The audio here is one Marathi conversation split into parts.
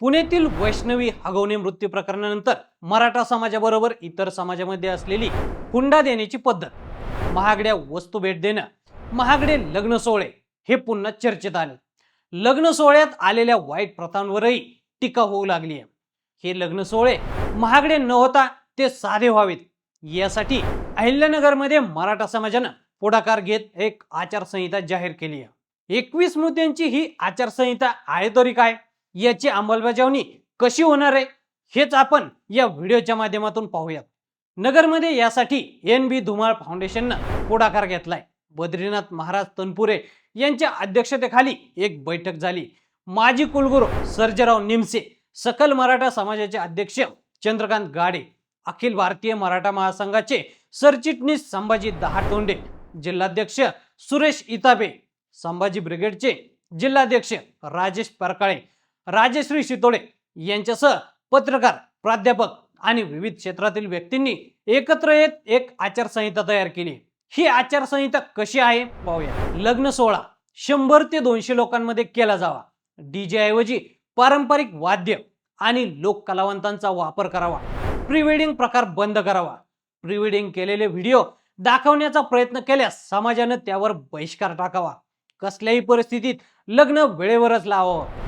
पुण्यातील वैष्णवी हगवणे मृत्यू प्रकरणानंतर मराठा समाजाबरोबर इतर समाजामध्ये असलेली हुंडा देण्याची पद्धत महागड्या वस्तू भेट देणं महागडे लग्न सोहळे हे पुन्हा चर्चेत आले. लग्न सोहळ्यात आलेल्या वाईट प्रथांवरही टीका होऊ लागली आहे. हे लग्न सोहळे महागडे न होता ते साधे व्हावेत यासाठी अहिल्यानगरमध्ये मराठा समाजानं पुढाकार घेत एक आचारसंहिता जाहीर केली आहे. एकवीस मुद्द्यांची ही आचारसंहिता आहे तरी काय? याची अंमलबजावणी कशी होणार आहे हेच आपण या व्हिडिओच्या माध्यमातून पाहूयात. नगरमध्ये यासाठी एन बी धुमाळ फाउंडेशननं पुढाकार घेतलाय. बद्रीनाथ महाराज तनपुरे यांच्या अध्यक्षतेखाली एक बैठक झाली. माजी कुलगुरू सर्जराव निमसे सकल मराठा समाजाचे अध्यक्ष चंद्रकांत गाडे अखिल भारतीय मराठा महासंघाचे सरचिटणीस संभाजी दहातोंडे जिल्हाध्यक्ष सुरेश इताबे संभाजी ब्रिगेडचे जिल्हाध्यक्ष राजेश परकाळे राजश्री शितोळे यांच्यासह पत्रकार प्राध्यापक आणि विविध क्षेत्रातील व्यक्तींनी एकत्र येत एक आचारसंहिता तयार केली. ही आचारसंहिता कशी आहे? पाहूया. लग्न सोहळा शंभर ते दोनशे लोकांमध्ये केला जावा. डीजे ऐवजी पारंपरिक वाद्य आणि लोक कलावंतांचा वापर करावा. प्री वेडिंग प्रकार बंद करावा. प्री वेडिंग केलेले व्हिडिओ दाखवण्याचा प्रयत्न केल्यास समाजानं त्यावर बहिष्कार टाकावा. कसल्याही परिस्थितीत लग्न वेळेवरच लावावं.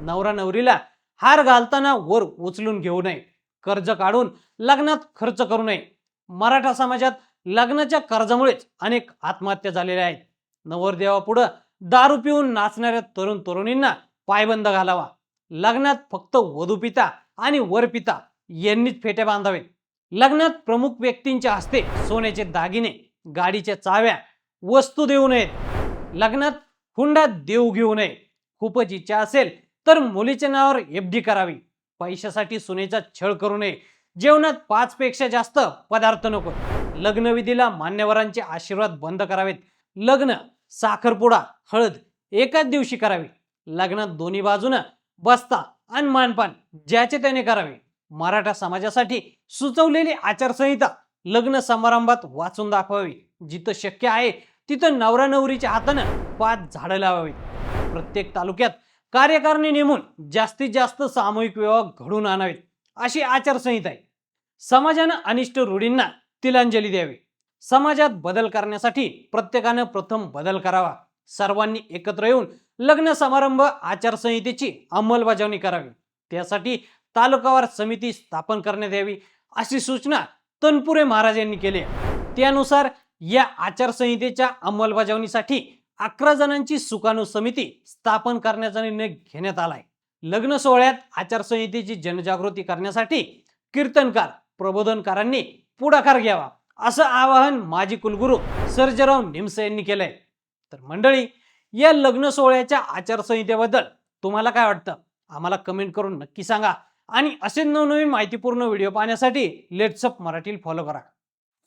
नवरा नवरीला हार घालताना वर उचलून घेऊ नये कर्ज काढून लग्नात खर्च करू नये. मराठा समाजात लग्नाच्या कर्जामुळेच अनेक आत्महत्या झालेल्या आहेत. नवरदेवापुढं दारू पिऊन नाचणाऱ्या तरुण तरुणींना पायबंद घालावा. लग्नात फक्त वधूपिता आणि वरपिता यांनीच फेट्या बांधावेत. लग्नात प्रमुख व्यक्तींच्या हस्ते सोन्याचे दागिने गाडीच्या चाव्या वस्तू देऊ नयेत. लग्नात हुंडा देऊ घेऊ नये. खूपच इच्छा असेल तर मुलीच्या नावावर एफ डी करावी. पैशासाठी सुनेचा छळ करू नये. जेवणात पाच पेक्षा जास्त पदार्थ नको. लग्नविधीला मान्यवरांचे आशीर्वाद बंद करावेत. लग्न साखरपुडा हळद एकाच दिवशी करावी. लग्नात दोन्ही बाजूनं बसता आणि मानपान ज्याचे त्याने करावे. मराठा समाजासाठी सुचवलेली आचारसंहिता लग्न समारंभात वाचून दाखवावी. जिथं शक्य आहे तिथं नवरा नवरीच्या हातानं पाच झाडं लावावीत. प्रत्येक तालुक्यात कार्यकारिणी नेमून जास्तीत जास्त सामूहिक विवाह घडून आणावेत अशी आचारसंहिता आहे. समाजानं अनिष्ट रूढींना तिलांजली द्यावी. समाजात बदल करण्यासाठी प्रत्येकानं प्रथम बदल करावा. सर्वांनी एकत्र येऊन लग्न समारंभ आचारसंहितेची अंमलबजावणी करावी. त्यासाठी तालुकावार समिती स्थापन करण्यात यावी अशी सूचना तनपुरे महाराज यांनी केली आहे. त्यानुसार या आचारसंहितेच्या अंमलबजावणीसाठी अकरा जणांची सुकाणू समिती स्थापन करण्याचा निर्णय घेण्यात आलाय. लग्न सोहळ्यात आचारसंहितेची जनजागृती करण्यासाठी कीर्तनकार प्रबोधनकारांनी पुढाकार घ्यावा असं आवाहन माजी कुलगुरू सर्जराव निमसे यांनी केलंय. तर मंडळी या लग्न सोहळ्याच्या आचारसंहितेबद्दल तुम्हाला काय वाटतं? आम्हाला कमेंट करून नक्की सांगा आणि असे नवनवीन माहितीपूर्ण व्हिडिओ पाहण्यासाठी लेट्सअप मराठी फॉलो करा.